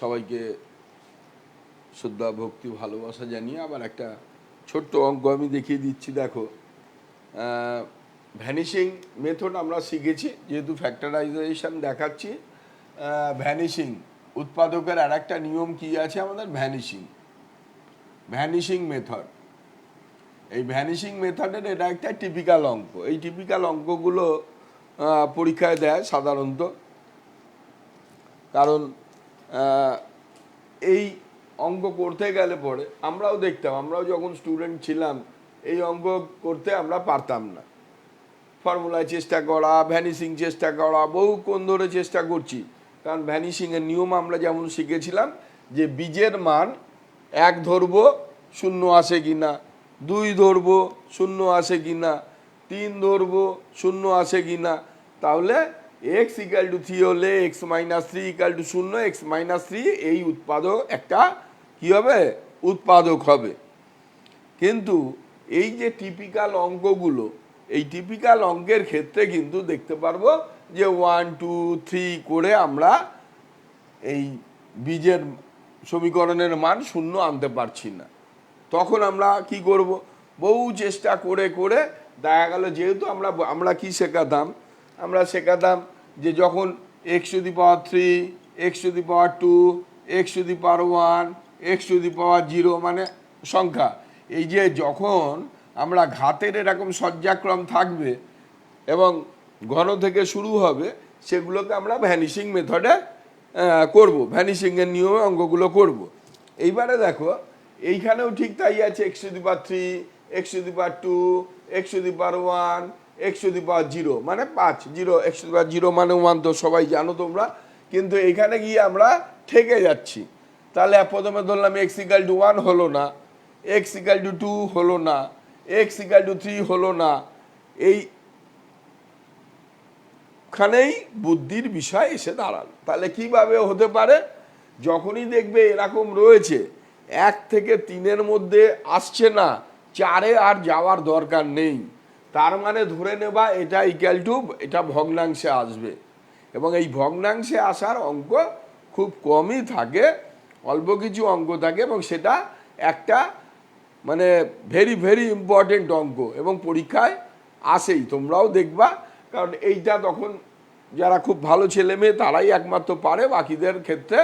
সবাইকে শ্রদ্ধা, ভক্তি, ভালোবাসা জানিয়ে আবার একটা ছোট্ট অঙ্ক আমি দেখিয়ে দিচ্ছি, দেখো। ভ্যানিশিং মেথড আমরা শিখেছি, যেহেতু ফ্যাক্টরাইজেশন দেখাচ্ছি। ভ্যানিশিং উৎপাদকের আর একটা নিয়ম কি আছে আমাদের? ভ্যানিশিং ভ্যানিশিং মেথড এই ভ্যানিশিং মেথডের এটা একটা টিপিক্যাল অঙ্ক। এই টিপিক্যাল অঙ্কগুলো পরীক্ষায় দেয় সাধারণত। কারণ এই অঙ্ক করতে গেলে পরে আমরাও দেখতাম, আমরাও যখন স্টুডেন্ট ছিলাম, এই অঙ্ক করতে আমরা পারতাম না। ফর্মুলায় চেষ্টা করা ভ্যানিশিং চেষ্টা করা বহুক্ষণ ধরে চেষ্টা করছি। কারণ ভ্যানিশিংয়ের নিয়ম আমরা যেমন শিখেছিলাম যে বীজের মান এক ধরবো, শূন্য আসে কি না দুই ধরবো, শূন্য আসে কি না তিন ধরবো, শূন্য আসে কি না তাহলে এক্স ইকাল টু থ্রি হলে x minus three equal to শূন্য এক্স মাইনাস থ্রি এই উৎপাদক একটা কী হবে? উৎপাদক হবে। কিন্তু এই যে টিপিক্যাল অঙ্কগুলো, এই টিপিক্যাল অঙ্কের ক্ষেত্রে কিন্তু দেখতে পারব যে ওয়ান টু থ্রি করে আমরা এই বীজের সমীকরণের মান শূন্য আনতে পারছি না। তখন আমরা কি করব? বহু চেষ্টা করে করে দেখা গেল যেহেতু আমরা আমরা কি শেখাতাম? আমরা শেখাতাম যে যখন x to the power three x to the power two x to the power one x to the power zero মানে সংখ্যা। এই যে যখন আমরা ঘাতের এরকম সজ্জাক্রম থাকবে এবং ঘন থেকে শুরু হবে, সেগুলোকে আমরা ভ্যানিশিং মেথডে করব। ভ্যানিশিংয়ের নিয়মে অঙ্কগুলো করব। এইবারে দেখো, এইখানেও ঠিক তাই আছে x to the power three x to the power two x to the power one x to the zero মানে পাঁচ zero x to the zero মানে ওয়ান তো সবাই জানো তোমরা। কিন্তু এখানে গিয়ে আমরা ঠেকে যাচ্ছি। তাহলে প্রথমে ধরলাম এক্স ইকাল টু ওয়ান হলো না এক্স ইকাল টু টু হলো না এক্স ইকাল টু থ্রি হলো না। এই খানেই বুদ্ধির বিষয় এসে দাঁড়াল। তাহলে কীভাবে হতে পারে? যখনই দেখবে এরকম রয়েছে, এক থেকে তিনের মধ্যে আসছে না, চারে আর যাওয়ার দরকার নেই। তার মানে ধরে নেবা এটা ইকুয়াল টু এটা ভগ্নাংশে আসবে। এবং এই ভগ্নাংশে আসার অঙ্ক খুব কমই থাকে, অল্প কিছু অঙ্ক থাকে এবং সেটা একটা মানে ভেরি ভেরি ইম্পর্টেন্ট অঙ্ক এবং পরীক্ষায় আসেই, তোমরাও দেখবা। কারণ এইটা তখন যারা খুব ভালো ছেলে মেয়ে তারাই একমাত্র পারে, বাকিদের ক্ষেত্রে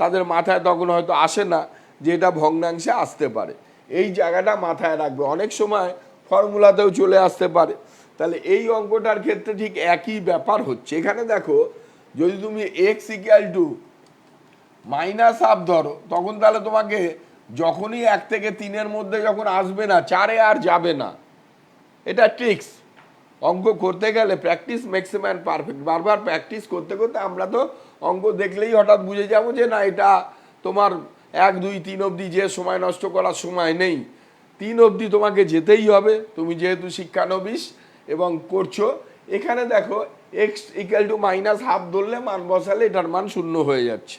তাদের মাথায় তখন হয়তো আসে না যে এটা ভগ্নাংশে আসতে পারে। এই জায়গাটা মাথায় রাখবে। অনেক সময় ফর্মুলাতেও চলে আসতে পারে। তাহলে এই অঙ্কটার ক্ষেত্রে ঠিক একই ব্যাপার হচ্ছে। এখানে দেখো, যদি তুমি x equal to minus half ধরো, তখন তাহলে তোমাকে যখনই এক থেকে তিনের মধ্যে যখন আসবে না, চারে আর যাবে না। এটা ট্রিক্স অঙ্ক করতে গেলে প্র্যাকটিস ম্যাক্সিমাম পারফেক্ট বারবার প্র্যাকটিস করতে করতে আমরা তো অঙ্ক দেখলেই হঠাৎ বুঝে যাব যে না, এটা তোমার এক, দুই, তিন অবধি যে সময় নষ্ট করার সময় নেই। তিন অবধি তোমাকে যেতেই হবে। তুমি যেহেতু শিক্ষানবিশ এবং করছ, এখানে দেখো x equal to minus half ধরলে মান বসালে এটার মান শূন্য হয়ে যাচ্ছে।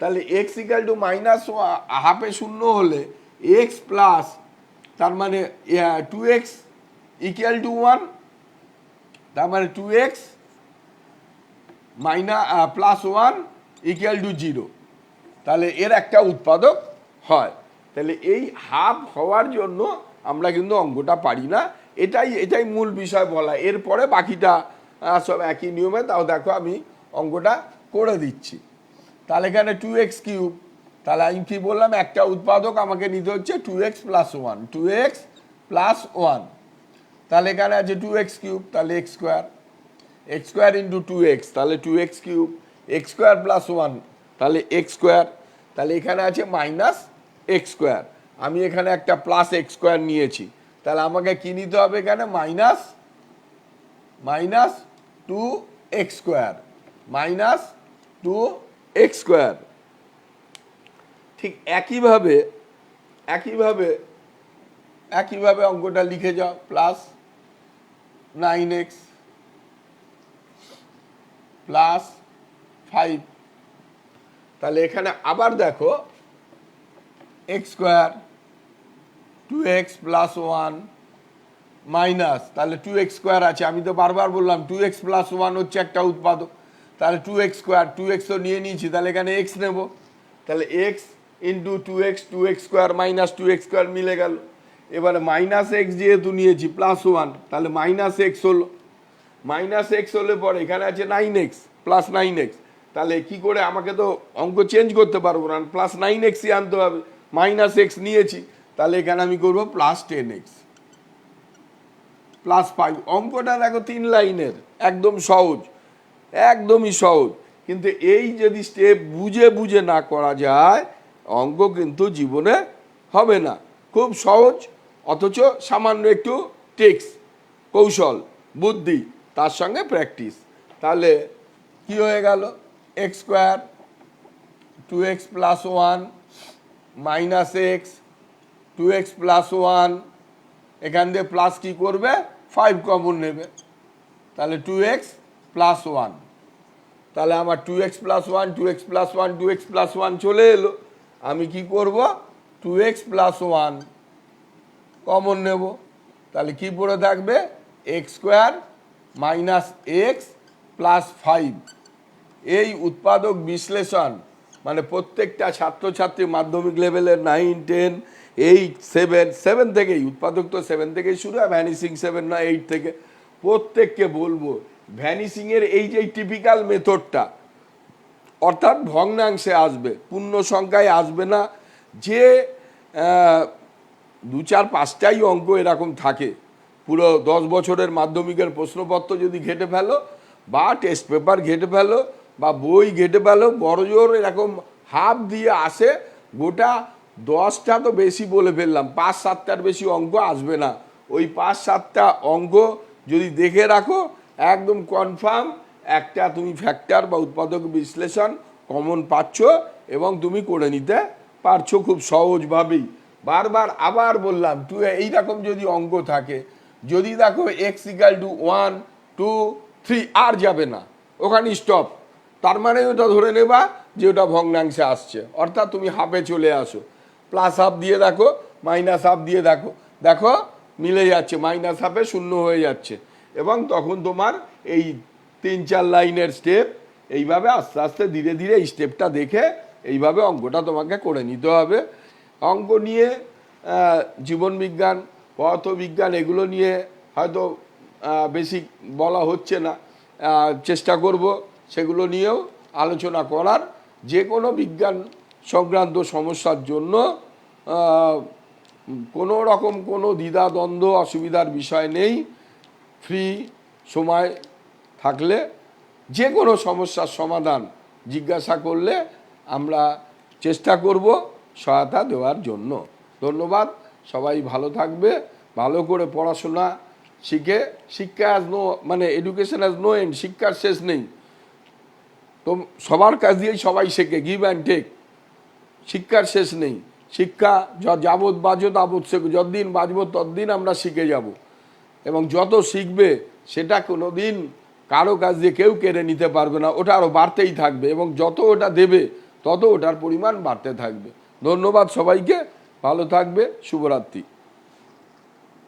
তাহলে এক্স ইকাল টু মাইনাস হাফে শূন্য হলে এক্স প্লাস তার মানে two x equal to one তার মানে two x minus plus one equal to zero তাহলে এর একটা উৎপাদক হয়। তাহলে এই হাফ হওয়ার জন্য আমরা কিন্তু অঙ্কটা পারি না। এটাই এটাই মূল বিষয় বলা। এরপরে বাকিটা সব একই নিয়মে, তাও দেখো আমি অঙ্কটা করে দিচ্ছি। তাহলে এখানে টু এক্স কিউব তাহলে আমি কী বললাম? একটা উৎপাদক আমাকে নিতে হচ্ছে two x plus one two x plus one তাহলে এখানে আছে টু এক্স কিউব তাহলে x square x square into two x তাহলে two x cube x square plus one তাহলে এক্স স্কোয়ার তাহলে এখানে আছে মাইনাস এক্স স্কোয়ার আমি এখানে একটা প্লাস এক্স স্কোয়ার নিয়েছি। তাহলে আমাকে কি নিতে হবে এখানে? Minus minus two x square minus two x square ঠিক একইভাবে একইভাবে একইভাবে অঙ্কটা লিখে যাও। Plus nine x plus five তাহলে এখানে আবার দেখো x square two x plus one minus তাহলে টু এক্স স্কোয়ার আছে। আমি তো বারবার বললাম টু এক্স প্লাস ওয়ান হচ্ছে একটা উৎপাদক। তাহলে two x square two x তো নিয়ে নিয়েছি, তাহলে এখানে এক্স নেব। তাহলে x into two x two x square minus two x square মিলে গেল। এবারে মাইনাস এক্স যেহেতু নিয়েছি প্লাস ওয়ান তাহলে মাইনাস এক্স হলো। মাইনাস এক্স হলে পরে এখানে আছে nine x plus nine x তাহলে কি করে আমাকে তো অঙ্ক চেঞ্জ করতে পারব না প্লাস নাইন এক্সই আনতে হবে। মাইনাস এক্স নিয়েছি, তাহলে এখানে আমি করব plus ten x plus five অঙ্কটা দেখো তিন লাইনের, একদম সহজ, একদমই সহজ। কিন্তু এই যদি স্টেপ বুঝে বুঝে না করা যায়, অঙ্ক কিন্তু জীবনে হবে না। খুব সহজ, অথচ সামান্য একটু টেক্স কৌশল, বুদ্ধি, তার সঙ্গে প্র্যাকটিস তাহলে কি হয়ে গেল? X square two x plus one minus x two x plus one এখান দিয়ে প্লাস কি করবে? ফাইভ কমন নেবে। তাহলে টু এক্স প্লাস ওয়ান তাহলে আমার two x plus one two x plus one two x plus one চলে এলো। আমি কি করব? Two x plus one common নেব। তাহলে কি পড়ে থাকবে? X square minus x plus five এই উৎপাদক বিশ্লেষণ মানে প্রত্যেকটা ছাত্রছাত্রী মাধ্যমিক লেভেলের nine ten eight seven seven থেকেই, উৎপাদক তো সেভেন থেকেই শুরু হয় ভ্যানিসিং সেভেন না এইট থেকে, প্রত্যেককে বলব ভ্যানিসিংয়ের এই যে টিপিক্যাল মেথডটা অর্থাৎ ভগ্নাংশে আসবে, পূর্ণ সংখ্যায় আসবে না, যে দু চার পাঁচটাই অঙ্ক এরকম থাকে, পুরো দশ বছরের মাধ্যমিকের প্রশ্নপত্র যদি ঘেটে ফেলো বা টেস্ট পেপার ঘেটে ফেলো বা বই ঘেটে পেলেও বড় জোর এরকম হাফ দিয়ে আসে, গোটা দশটা তো বেশি বলে ফেললাম, পাঁচ সাতটার বেশি অঙ্ক আসবে না। ওই পাঁচ সাতটা অঙ্ক যদি দেখে রাখো, একদম কনফার্ম একটা তুমি ফ্যাক্টর বা উৎপাদক বিশ্লেষণ কমন পাচ্ছ এবং তুমি করে নিতে পারছ খুব সহজভাবেই। বারবার আবার বললাম টু এইরকম যদি অঙ্ক থাকে, যদি দেখো x equal to one two three আর যাবে না, ওখানে স্টপ তার মানে ওটা ধরে নেবা যে ওটা ভগ্নাংশে আসছে। অর্থাৎ তুমি হাফে চলে আসো। প্লাস হাফ দিয়ে দেখো মাইনাস হাফ দিয়ে দেখো। দেখো, মিলে যাচ্ছে মাইনাস হাফে শূন্য হয়ে যাচ্ছে। এবং তখন তোমার এই তিন চার লাইনের স্টেপ এইভাবে আস্তে আস্তে ধীরে ধীরে এই স্টেপটা দেখে এইভাবে অঙ্কটা তোমাকে করে নিতে হবে। অঙ্ক নিয়ে জীবনবিজ্ঞান পদার্থবিজ্ঞান এগুলো নিয়ে হয়তো বেশি বলা হচ্ছে না। চেষ্টা করব। সেগুলো নিয়েও আলোচনা করার যে কোনো বিজ্ঞান সংক্রান্ত সমস্যার জন্য কোনো রকম কোনো দ্বিধা, দ্বন্দ্ব, অসুবিধার বিষয় নেই। ফ্রি সময় থাকলে যে কোনো সমস্যার সমাধান জিজ্ঞাসা করলে আমরা চেষ্টা করব সহায়তা দেওয়ার জন্য। ধন্যবাদ। সবাই ভালো থাকবে। ভালো করে পড়াশোনা শিখে, শিক্ষা অ্যাজ নো মানে এডুকেশন অ্যাজ নো এন্ড শিক্ষার শেষ নেই। তো সবার কাছ দিয়েই সবাই শেখে গিভ অ্যান্ড টেক শিক্ষার শেষ নেই। শিক্ষা যাবৎ বাজো তাবৎ শেখ, যতদিন বাজবো ততদিন আমরা শিখে যাব। এবং যত শিখবে, সেটা কোনো দিন কারও কাছ দিয়ে কেউ কেড়ে নিতে পারবে না। ওটা আরও বাড়তেই থাকবে এবং যত ওটা দেবে, তত ওটার পরিমাণ বাড়তে থাকবে। ধন্যবাদ সবাইকে। ভালো থাকবে। শুভরাত্রি।